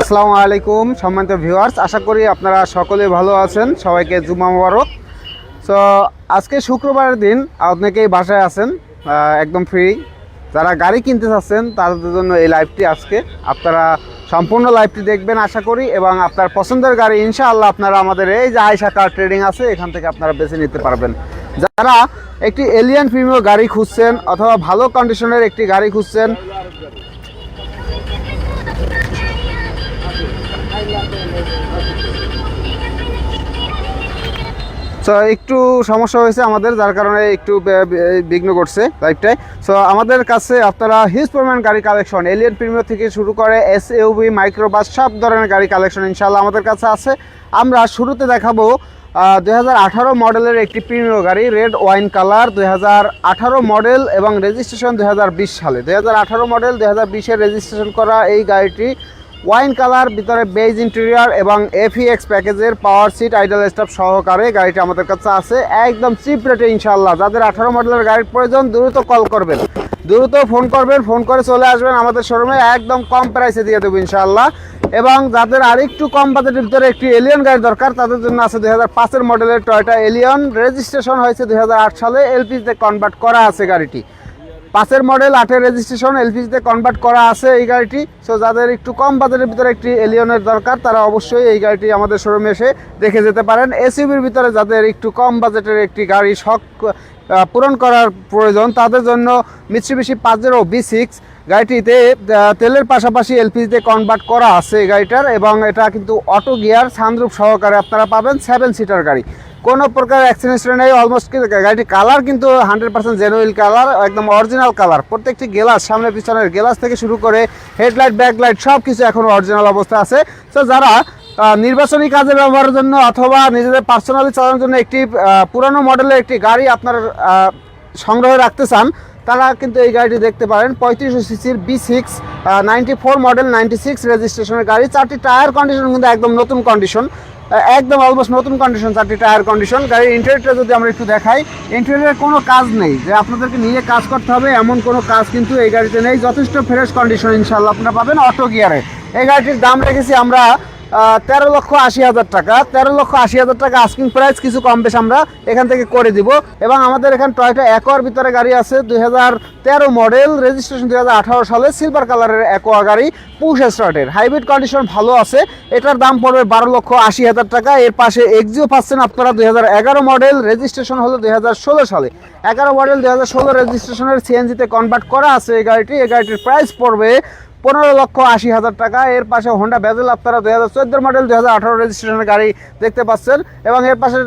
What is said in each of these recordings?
আসসালামু আলাইকুম, সম্মানিত ভিউয়ার্স আশা করি আপনারা সকলে ভালো আছেন। সবাইকে জুমা মোবারক। তো আজকে শুক্রবারের দিন অনেকেই বাসায় আছেন একদম ফ্রি যারা গাড়ি কিনতে চাচ্ছেন, তাদের জন্য এই লাইভটি আজকে। আপনারা সম্পূর্ণ লাইভটি দেখবেন, আশা করি, এবং আপনার পছন্দের গাড়ি, ইনশাআল্লাহ আপনারা আমাদের এই যে আয়সা কার ট্রেডিং আছে, এখান থেকে আপনারা বেছে নিতে পারবেন। যারা একটি এলিয়ান প্রিমিয় গাড়ি খুঁজছেন অথবা ভালো কন্ডিশনের একটি গাড়ি খুঁজছেন সো একটু সমস্যা হয়েছে আমাদের, যার কারণে একটু বিঘ্ন করছে লাইফটাই সো আমাদের কাছে আপনারা হিউজ পরিমাণ গাড়ি কালেকশন এলিয়ান প্রিমিয়ার থেকে শুরু করে এস ইউভি মাইক্রোবাস সব ধরনের গাড়ি কালেকশন ইনশাল্লাহ আমাদের কাছে আছে। আমরা শুরুতে দেখাবো আঠারো মডেলের একটি প্রিমিয় গাড়ি, রেড ওয়াইন কালার, দুই হাজার আঠারো মডেল এবং রেজিস্ট্রেশন দুই হাজার বিশ সালে। দুই মডেল, দুই হাজার রেজিস্ট্রেশন করা এই গাড়িটি ওয়াইন কালার, ভিতরে বেজ ইন্টেরিয়ার এবং এফিএক্স প্যাকেজের পাওয়ার সিট আইডল স্টাফ সহকারে গাড়িটি আমাদের কাছে আছে। একদম চিপ রেটে ইনশাল্লাহ যাদের আঠারো মডেলের গাড়ির প্রয়োজন, দ্রুত কল করবেন। দ্রুত ফোন করবেন ফোন করে চলে আসবেন আমাদের শোরুমে একদম কম প্রাইসে দিয়ে দেবো ইনশাল্লাহ এবং যাদের আরেকটু কম বাজেটের ভিতরে একটি এলিয়ন গাড়ি দরকার, তাদের জন্য আছে দুই হাজার পাঁচের মডেলের টয়টা এলিয়ন রেজিস্ট্রেশন হয়েছে দুই হাজার আট সালে এলপিজিতে কনভার্ট করা আছে গাড়িটি। পাঁচের মডেল আটের রেজিস্ট্রেশন এলপিজিতে কনভার্ট করা আছে এই গাড়িটি। সো যাদের একটু কম বাজেটের ভিতরে একটি এলিয়নের দরকার, তারা অবশ্যই এই গাড়িটি আমাদের শোরুমে এসে দেখে যেতে পারেন। এসইউবির ভিতরে যাদের একটু কম বাজেটের একটি গাড়ি শখ পূরণ করার প্রয়োজন, তাদের জন্য মিৎসুবিশি পাঁচেরো বি সিক্স গাড়িটিতে তেলের পাশাপাশি এলপিজিতে কনভার্ট করা আছে এই গাড়িটার এবং এটা কিন্তু অটো গিয়ার সানরূপ সহকারে আপনারা পাবেন সেভেন সিটার গাড়ি। কোনো প্রকার অ্যাক্সিডেন্ট নেই অলমোস্ট গাড়িটি কালার কিন্তু হান্ড্রেড পার্সেন্ট জেনুইল কালার একদম অরিজিনাল কালার প্রত্যেকটি গ্লাস সামনে পিছনের গ্লাস থেকে শুরু করে হেডলাইট ব্যাকলাইট সব কিছু এখন অরিজিনাল অবস্থা আছে। তো যারা নির্বাচনী কাজে ব্যবহারের জন্য অথবা নিজেদের পার্সোনালি চালানোর জন্য একটি পুরানো মডেলের একটি গাড়ি আপনার সংগ্রহে রাখতে চান, তারা কিন্তু এই গাড়িটি দেখতে পারেন। পঁয়ত্রিশশো সিসির B six ninety four model ninety six রেজিস্ট্রেশনের গাড়ি। চারটি টায়ার কন্ডিশন কিন্তু একদম নতুন কন্ডিশন একদম অলমোস্ট নতুন কন্ডিশন চারটি টায়ার কন্ডিশন গাড়ির ইন্টেরিয়রটা যদি আমরা একটু দেখাই ইন্টেরিয়রের কোনো কাজ নেই। যে আপনাদেরকে নিয়ে কাজ করতে হবে, এমন কোনো কাজ কিন্তু এই গাড়িতে নেই। যথেষ্ট ফ্রেশ কন্ডিশন ইনশাল্লাহ আপনারা পাবেন অটো গিয়ারে এই গাড়িটির দাম রেখেছি আমরা তেরো লক্ষ আশি হাজার টাকা। তেরো লক্ষ আশি হাজার টাকা আস্কিং প্রাইস কিছু কম বেশ আমরা এখান থেকে করে দিব। এবং আমাদের এখানে টয়টা একোয়ার ভিতরে গাড়ি আছে, দুই হাজার তেরো মডেল রেজিস্ট্রেশন দুই হাজার আঠারো সালে সিলভার কালারের একোয়া গাড়ি, পুশ স্টার্টের হাইব্রিড কন্ডিশন ভালো আছে। এটার দাম পড়বে বারো লক্ষ আশি হাজার টাকা। এর পাশে এক্সিও পাচ্ছেন আপনারা দুই হাজার এগারো মডেল রেজিস্ট্রেশন হলো দুই হাজার ষোলো সালে। এগারো মডেল দুই হাজার ষোলো রেজিস্ট্রেশনের সিএনজিতে কনভার্ট করা আছে এই গাড়িটি। এই গাড়িটির প্রাইস পড়বে পনেরো লক্ষ আশি হাজার টাকা। এর পাশে হোন্ডা বেজেল আপনারা দুই হাজার চোদ্দ মডেল দুই হাজার আঠারো রেজিস্ট্রেশনের গাড়ি দেখতে পাচ্ছেন। এবং এর পাশে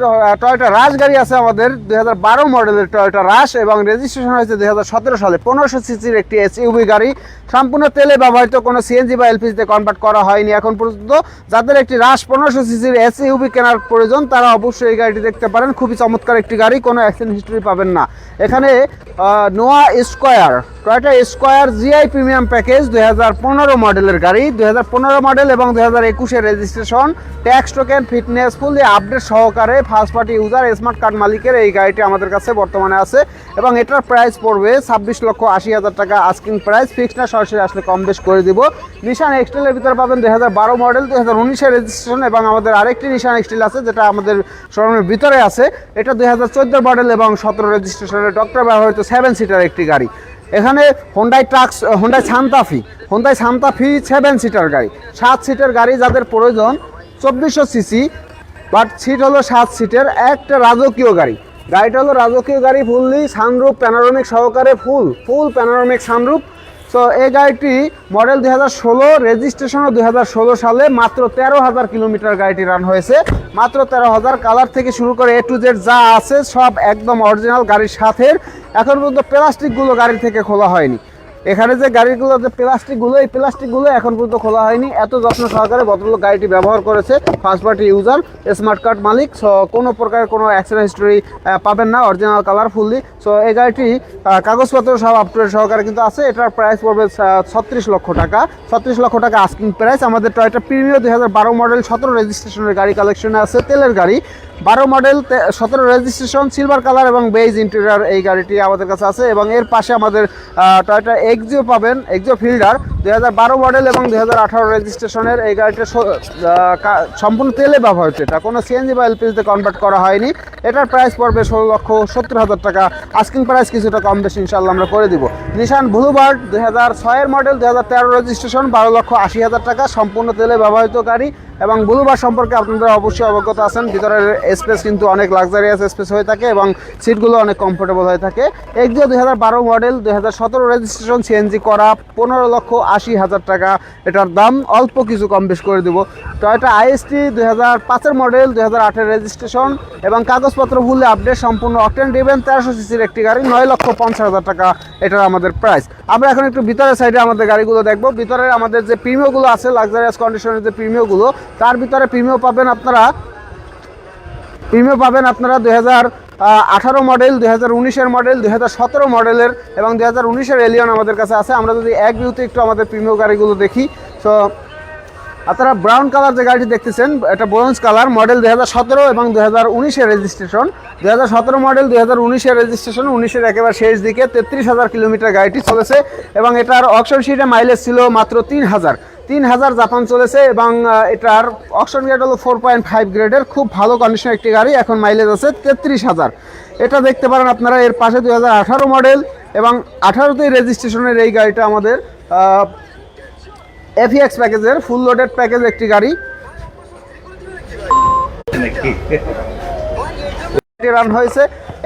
টয়টা রাশ গাড়ি আছে আমাদের, দুই হাজার বারো মডেলের টয়টা রাশ এবং রেজিস্ট্রেশন হয়েছে দুই হাজার সতেরো সালে। পনেরোশো সিসির একটি এসইউভি গাড়ি। সম্পূর্ণ তেলে ব্যবহৃত কোনো সিএনজি বা এলপিজিতে কনভার্ট করা হয়নি এখন পর্যন্ত। যাদের একটি রাশ পনেরোশো সিসির এসইউভি কেনার প্রয়োজন, তারা অবশ্যই এই গাড়িটি দেখতে পারেন। খুবই চমৎকার একটি গাড়ি, কোনো অ্যাক্সিডেন্ট হিস্ট্রি পাবেন না। এখানে Noah square Toyota square GI premium package দুই হাজার পনেরো মডেলের গাড়ি, দুই হাজার পনেরো মডেল এবং দুই হাজার registration tax token fitness full update সহকারে first party user smart card মালিকের এই গাড়িটি আমাদের কাছে বর্তমানে আছে এবং এটার প্রাইস পড়বে ছাব্বিশ লক্ষ আশি হাজার টাকা আস্কিং প্রাইস ফিক্সড না, সরাসরি আসলে কম বেশ করে দিব। নিশান এক্সটেলের ভিতরে পাবেন দুই হাজার বারো মডেল দুই হাজার রেজিস্ট্রেশন এবং আমাদের আরেকটি নিশান এক্সটেল আছে যেটা আমাদের শোরুমের ভিতরে আছে। এটা দুই হাজার চোদ্দ মডেল এবং সতেরো রেজিস্ট্রেশনের ডক্টর ব্যবহৃত সেভেন সিটার একটি গাড়ি। এখানে Hyundai trax Hyundai Santa Fe Hyundai Santa Fe seven seater গাড়ি। সাত সিটের গাড়ি যাদের প্রয়োজন চব্বিশশো সিসি বাট সিট হলো সাত সিটের একটা রাজকীয় গাড়ি। গাড়িটা হলো রাজকীয় গাড়ি ফুললি সানরূপ প্যানারোমিক সহকারে ফুল ফুল প্যানারোমিক সানরূপ সো এই গাড়িটি মডেল দুই হাজার ষোলো রেজিস্ট্রেশনও দুই হাজার ষোলো সালে মাত্র তেরো হাজার কিলোমিটার গাড়িটি রান হয়েছে। মাত্র তেরো হাজার কালার থেকে শুরু করে এ টু জেড যা আছে, সব একদম অরিজিনাল গাড়ির সাথে এখন পর্যন্ত প্লাস্টিকগুলো গাড়ি থেকে খোলা হয়নি। এখানে যে গাড়িগুলো, যে প্লাস্টিকগুলো, এই প্লাস্টিকগুলো এখন পর্যন্ত খোলা হয়নি। এত যত্ন সহকারে ভদ্রলোক গাড়িটি ব্যবহার করেছে। First party user smart card মালিক সো কোনো প্রকার কোনো অ্যাক্সিডেন্ট হিস্টোরি পাবেন না অরিজিনাল কালার ফুললি সো এই গাড়িটি কাগজপত্র সব আপটুডেট সহকারে কিন্তু আছে। এটার প্রাইস পড়বে ছত্রিশ লক্ষ টাকা। ছত্রিশ লক্ষ টাকা আস্কিং প্রাইস আমাদের টয়টা প্রিমিয়ার দুই হাজার বারো মডেল সতেরো রেজিস্ট্রেশনের গাড়ি কালেকশনে আছে, তেলের গাড়ি। বারো মডেল সতেরো রেজিস্ট্রেশন সিলভার কালার এবং বেজ ইন্টেরিয়ার এই গাড়িটি আমাদের কাছে আছে। এবং এর পাশে আমাদের টয়টা এক্সিও পাবেন এক্সিও ফিল্ডার দুই হাজার বারো মডেল এবং দুই হাজার আঠারো রেজিস্ট্রেশনের এই গাড়িটা সম্পূর্ণ তেলে ব্যবহার হচ্ছে এটা কোনো সিএনজি বা এলপিজিতে কনভার্ট করা হয়নি। এটার প্রাইস পড়বে ষোলো লক্ষ সত্তর হাজার টাকা। আস্কিং প্রাইস কিছুটা কম বেশি ইনশাল্লাহ আমরা করে দিব। নিশান ব্লুবার্ড দুই হাজার ছয়ের মডেল দুই হাজার তেরো রেজিস্ট্রেশন বারো লক্ষ আশি হাজার টাকা, সম্পূর্ণ তেলে ব্যবহৃত গাড়ি। এবং ব্লুবার সম্পর্কে আপনারা অবশ্যই অবগত আছেন। ভিতরের স্পেস কিন্তু অনেক লাক্সারিয়াস স্পেস হয়ে থাকে এবং সিটগুলো অনেক কমফোর্টেবল হয়ে থাকে। এক্সিও দুই হাজার বারো মডেল দুই হাজার সতেরো রেজিস্ট্রেশন সিএনজি করা, পনেরো লক্ষ আশি হাজার টাকা। এটার দাম অল্প কিছু কম বেশ করে দেবো। টয়টা আইএসটি দুই হাজার পাঁচের মডেল দুই হাজার আটের রেজিস্ট্রেশন এবং কাগজপত্র ভুলে আপডেট সম্পূর্ণ অকটেন ডিভেন তেরোশো সিসির একটি গাড়ি, নয় লক্ষ পঞ্চাশ হাজার টাকা এটার আমাদের প্রাইস আমরা এখন একটু ভিতরের সাইডে আমাদের গাড়িগুলো দেখব। ভিতরে আমাদের যে প্রিমিয়গুলো আছে লাক্সারিয়াস কন্ডিশনের যে প্রিমিয়গুলো তার ভিতরে প্রিমিয় পাবেন আপনারা প্রিমিয় পাবেন আপনারা দুই হাজার আঠারো মডেল দুই হাজার উনিশের মডেল দুই হাজার সতেরো মডেলের এবং দুই হাজার উনিশের এলিয়ন আমাদের কাছে আছে। আমরা যদি এক ভিউতে একটু আমাদের প্রিমিয় গাড়িগুলো দেখি তো আপনারা ব্রাউন কালার যে গাড়িটি দেখতেছেন, এটা ব্রোঞ্জ কালার মডেল দুই হাজার সতেরো এবং দুই হাজার উনিশের রেজিস্ট্রেশন দুই হাজার সতেরো মডেল দুই হাজার উনিশের রেজিস্ট্রেশন উনিশের একেবারে শেষ দিকে তেত্রিশ হাজার কিলোমিটার গাড়িটি চলেছে এবং এটার অকশন শিটে মাইলেজ ছিল মাত্র তিন হাজার। তিন হাজার জাপান চলেছে এবং এটার অকশন গ্রেড হলো ফোর পয়েন্ট ফাইভ গ্রেডের খুব ভালো কন্ডিশনের একটি গাড়ি, এখন মাইলেজ আছে তেত্রিশ হাজার এটা দেখতে পারেন আপনারা, এর পাশে দুই হাজার আঠারো মডেল এবং আঠারোতেই রেজিস্ট্রেশনের এই গাড়িটা আমাদের এফিএক্স প্যাকেজের ফুল লোডেড প্যাকেজ একটি গাড়ি। রান হয়েছে।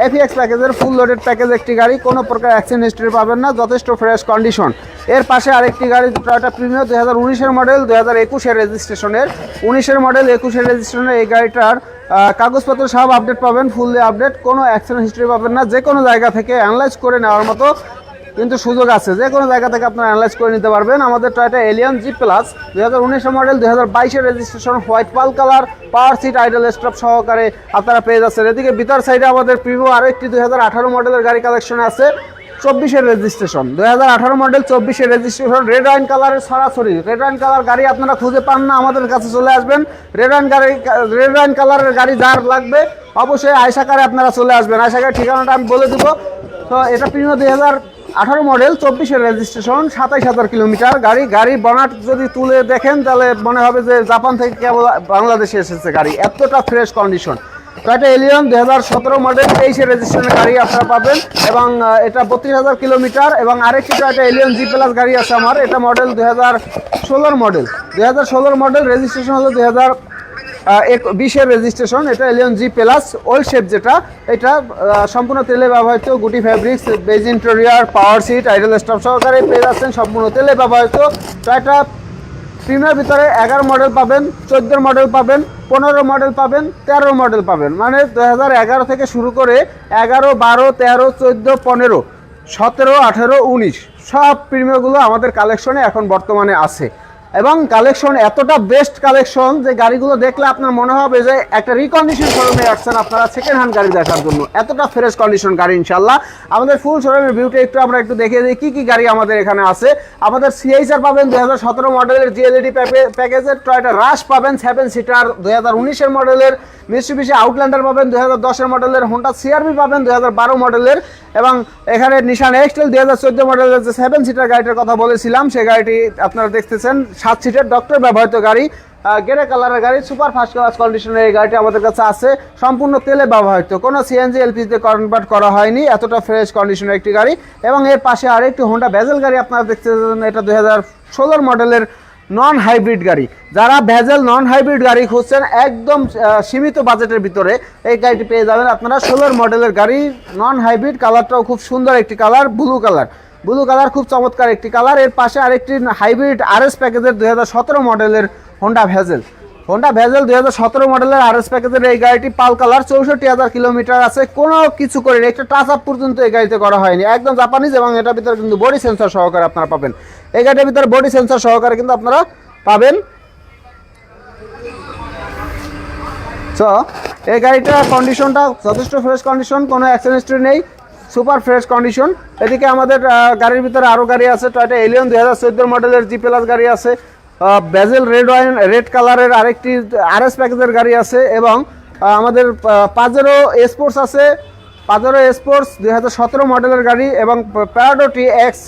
এফিএক্স প্যাকেজের ফুল লোডেড প্যাকেজ একটি গাড়ি, কোনো প্রকার অ্যাক্সিডেন্ট হিস্ট্রি পাবেন না, যথেষ্ট ফ্রেশ কন্ডিশন এর পাশে আরেকটি গাড়ি টয়োটা প্রিমিয়ার দুই হাজার উনিশের মডেল দুই হাজার একুশের রেজিস্ট্রেশনের উনিশের মডেল একুশের রেজিস্ট্রেশনের এই গাড়িটার কাগজপত্র সব আপডেট পাবেন ফুললি আপডেট কোনো অ্যাক্সিডেন্ট হিস্ট্রি পাবেন না যে কোনো জায়গা থেকে অ্যানালাইজ করে নেওয়ার মতো কিন্তু সুযোগ আছে। যে কোনো জায়গা থেকে আপনারা অ্যানালাইজ করে নিতে পারবেন। আমাদের টয়টা এলিয়ন জি প্লাস দুই হাজার উনিশের মডেল দুই হাজার বাইশের registration white pearl colour power seat idle stop সহকারে আপনারা পেয়ে যাচ্ছেন। এদিকে ভিতর সাইডে আমাদের প্রিভিউ আরও একটি দুই হাজার আঠারো মডেলের গাড়ি কালেকশন আছে। চব্বিশের রেজিস্ট্রেশন দুই হাজার আঠারো মডেল চব্বিশের রেজিস্ট্রেশন রেড ওয়াইন কালারের সরাসরি। রেড ওয়াইন কালার গাড়ি আপনারা খুঁজে পান না, আমাদের কাছে চলে আসবেন। রেড ওয়াইন গাড়ি রেড ওয়াইন কালারের গাড়ি যার লাগবে, অবশ্যই আয়সাকারে আপনারা চলে আসবেন। আয়সাকার ঠিকানাটা আমি বলে দেবো। তো এটা প্রিমিয়ার দুই হাজার আঠারো মডেল, চব্বিশের রেজিস্ট্রেশন সাতাইশ হাজার কিলোমিটার গাড়ি। গাড়ি বনাট যদি তুলে দেখেন, তাহলে মনে হবে যে জাপান থেকে কেবল বাংলাদেশে এসেছে গাড়ি। এতটা ফ্রেশ কন্ডিশন টয়টা এলিয়ন দুই হাজার সতেরো মডেল তেইশে রেজিস্ট্রেশনের গাড়ি আপনারা পাবেন এবং এটা বত্রিশ হাজার কিলোমিটার এবং আরেকটি টয়টা এলিয়ন জি প্লাস গাড়ি আছে আমার। এটা মডেল দুই হাজার ষোলোর মডেল দুই হাজার ষোলোর মডেল রেজিস্ট্রেশন হলো দুই হাজার বিশের রেজিস্ট্রেশন এটা Allion G plus old shape যেটা, এটা সম্পূর্ণ তেলে ব্যবহৃত, গুটি fabrics beige interior power seat idle stop সহকারে পেয়ে যাচ্ছেন সম্পূর্ণ তেলে ব্যবহৃত। তো এটা প্রিমিয়ার ভিতরে এগারো মডেল পাবেন, চোদ্দোর মডেল পাবেন, পনেরো মডেল পাবেন, তেরো মডেল পাবেন। মানে দু হাজার এগারো থেকে শুরু করে এগারো, বারো, তেরো, চোদ্দ, পনেরো, সতেরো, আঠেরো, উনিশ, সব প্রিমিয়ারগুলো আমাদের কালেকশনে এখন বর্তমানে আছে। এবং কালেকশন এতটা বেস্ট কালেকশন যে গাড়িগুলো দেখলে আপনার মনে হবে যে একটা রিকন্ডিশন শোরুমে আসছেন আপনারা সেকেন্ড হ্যান্ড গাড়ি দেখার জন্য। এতটা ফ্রেশ কন্ডিশন গাড়ি ইনশাল্লাহ আমাদের ফুল শোরুমের ভিউটা একটু আমরা একটু দেখিয়ে দিই, কী কী গাড়ি আমাদের এখানে আছে। আমাদের সিএইচআর পাবেন দুই হাজার সতেরো মডেলের জিএলইডি প্যাকেজের টয়টা রাশ পাবেন সেভেন সিটার দুই হাজার উনিশের মডেলের মিস্টুবিশি আউটল্যান্ডার পাবেন দুই হাজার দশের মডেলের হোন্ডা সিআরবি পাবেন দুই হাজার বারো মডেলের এবং এখানে নিশান এক্সটেল দুই হাজার চোদ্দ মডেলের যে সেভেন সিটার গাড়িটার কথা বলেছিলাম, সেই গাড়িটি আপনারা দেখতেছেন। সাত সিটের ডক্টর ব্যবহৃত গাড়ি গেরে কালারের গাড়ি সুপার ফার্স্ট ক্লাস কন্ডিশনের এই গাড়িটি আমাদের কাছে আছে, সম্পূর্ণ তেলে ব্যবহৃত। কোনো সিএনজি এলপিজিতে কনভার্ট করা হয়নি, এতটা ফ্রেশ কন্ডিশনের একটি গাড়ি। এবং এর পাশে আরেকটি হোন্ডা ভেজেল গাড়ি আপনারা দেখতেছেন এটা দুই হাজার ষোলোর মডেলের নন হাইব্রিড গাড়ি। যারা ভেজেল নন হাইব্রিড গাড়ি খুঁজছেন, একদম সীমিত বাজেটের ভিতরে এই গাড়িটি পেয়ে যাবেন আপনারা ষোলোর মডেলের গাড়ি। নন হাইব্রিড কালারটাও খুব সুন্দর একটি colour blue colour blue colour খুব চমৎকার একটি কালারের পাশে আরেকটি হাইব্রিড আর এস প্যাকেজের দুই হাজার সতেরো মডেলের হোন্ডা ভেজেল হোন্ডা ভেজেল দুই হাজার সতেরো মডেলের আর এস প্যাকেজের এই গাড়িটি পাল কালার চৌষট্টি হাজার কিলোমিটার আছে। কোনো কিছু করে একটা টাচ আপ পর্যন্ত এই গাড়িতে করা হয়নি। একদম জাপানিজ এবং এটার ভিতরে কিন্তু বডি সেন্সার সহকারে আপনারা পাবেন। এই গাড়িটার ভিতরে বডি সেন্সার সহকারে কিন্তু আপনারা পাবেন। সো এই গাড়িটার কন্ডিশনটা যথেষ্ট ফ্রেশ কন্ডিশন কোনো অ্যাক্সিডেন্ট নেই সুপার ফ্রেশ কন্ডিশন এদিকে আমাদের গাড়ির ভিতরে আরও গাড়ি আছে টয়টা এলিয়ন দুই হাজার চোদ্দোর মডেলের জি প্লাস গাড়ি আছে। বেজেল রেড ওয়াইন, রেড কালারের আরেকটি আরএস প্যাকেজের গাড়ি আছে এবং আমাদের পাজেরো স্পোর্টস আছে। পাজারো স্পোর্টস দুই হাজার সতেরো মডেলের গাড়ি এবং প্যারাডোটি এক্স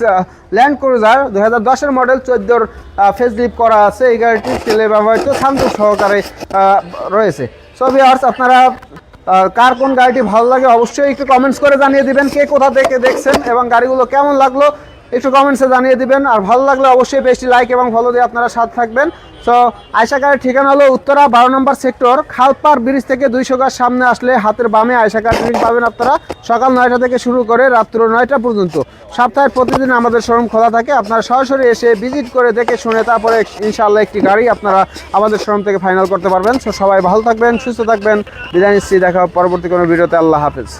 ল্যান্ড ক্রুজার দুই হাজার দশের মডেল চোদ্দোর ফেস লিপ করা আছে এই গাড়িটি তেলে ব্যবহৃত সানরুফ সহকারে রয়েছে। সো ভিউয়ার্স আপনারা কার কোন গাড়িটি ভালো লাগে অবশ্যই একটু কমেন্টস করে জানিয়ে দিবেন, কে কোথা থেকে দেখছেন এবং গাড়িগুলো কেমন লাগল একটু কমেন্টসে জানিয়ে দিবেন। আর ভালো লাগলে অবশ্যই বেশি লাইক এবং ফলো দিয়ে আপনারা সাথ থাকবেন। সো আয়সা গাড়ির ঠিকানা হলো উত্তরা বারো নম্বর সেক্টর খালপার ব্রিজ থেকে দুইশো গাছ সামনে আসলে হাতের বামে আয়সা গাড়ি পাবেন আপনারা সকাল নয়টা থেকে শুরু করে রাত্র নয়টা পর্যন্ত। সপ্তাহে প্রতিদিন আমাদের শোরুম খোলা থাকে। আপনারা সরাসরি এসে ভিজিট করে দেখে শুনে তারপরে ইনশাআল্লাহ একটি গাড়ি আপনারা আমাদের শোরুম থেকে ফাইনাল করতে পারবেন। সো সবাই ভালো থাকবেন, সুস্থ থাকবেন। বিদায় নিচ্ছি। দেখা পরবর্তী কোনো ভিডিওতে। আল্লাহ হাফেজ।